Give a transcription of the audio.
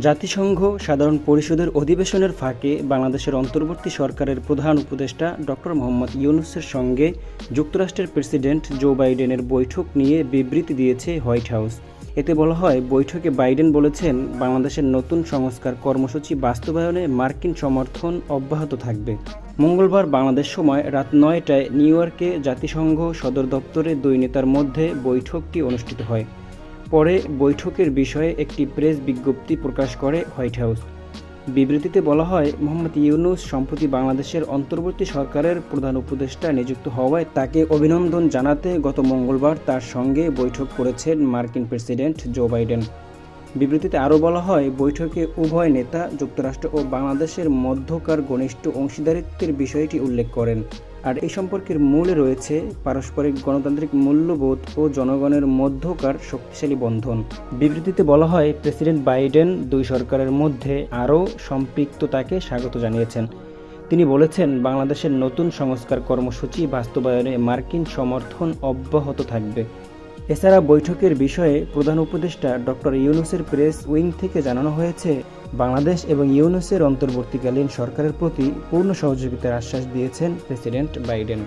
জাতিসংঘ সাধারণ পরিষদের অধিবেশনের ফাঁকে বাংলাদেশের অন্তর্বর্তী সরকারের প্রধান উপদেষ্টা ডক্টর মোহাম্মদ ইউনুসের সঙ্গে যুক্তরাষ্ট্রের প্রেসিডেন্ট জো বাইডেনের বৈঠক নিয়ে বিবৃতি দিয়েছে হোয়াইট হাউস। এতে বলা হয়, বৈঠকে বাইডেন বলেছেন, বাংলাদেশের নতুন সংস্কার কর্মসূচি বাস্তবায়নে মার্কিন সমর্থন অব্যাহত থাকবে। মঙ্গলবার বাংলাদেশ সময় রাত নয়টায় নিউ ইয়র্কে জাতিসংঘ সদর দপ্তরে দুই নেতার মধ্যে বৈঠকটি অনুষ্ঠিত হয়। পরে বৈঠকের বিষয়ে একটি প্রেস বিজ্ঞপ্তি প্রকাশ করে হোয়াইট হাউস। বিবৃতিতে বলা হয়, মোহাম্মদ ইউনুস সম্প্রতি বাংলাদেশের অন্তর্বর্তী সরকারের প্রধান উপদেষ্টা নিযুক্ত হওয়ায় তাকে অভিনন্দন জানাতে গত মঙ্গলবার তার সঙ্গে বৈঠক করেছেন মার্কিন প্রেসিডেন্ট জো বাইডেন। বিবৃতিতে আরও বলা হয়, বৈঠকে উভয় নেতা, যুক্তরাষ্ট্র ও বাংলাদেশের মধ্যকার ঘনিষ্ঠ অংশীদারিত্বের বিষয়টি উল্লেখ করেন। আর এই সম্পর্কের মূলে রয়েছে পারস্পরিক গণতান্ত্রিক মূল্যবোধ ও জনগণের মধ্যকার শক্তিশালী বন্ধন। বিবৃতিতে বলা হয়, প্রেসিডেন্ট বাইডেন দুই সরকারের মধ্যে আরও সম্পৃক্ততাকে স্বাগত জানিয়েছেন। তিনি বলেছেন, বাংলাদেশের নতুন সংস্কার কর্মসূচি বাস্তবায়নে মার্কিন সমর্থন অব্যাহত থাকবে। এছাড়া বৈঠকের বিষয়ে প্রধান উপদেষ্টা ডক্টর ইউনুসের প্রেস উইং থেকে জানানো হয়েছে, বাংলাদেশ এবং ইউনুসের অন্তর্বর্তীকালীন সরকারের প্রতি পূর্ণ সহযোগিতার আশ্বাস দিয়েছেন প্রেসিডেন্ট বাইডেন।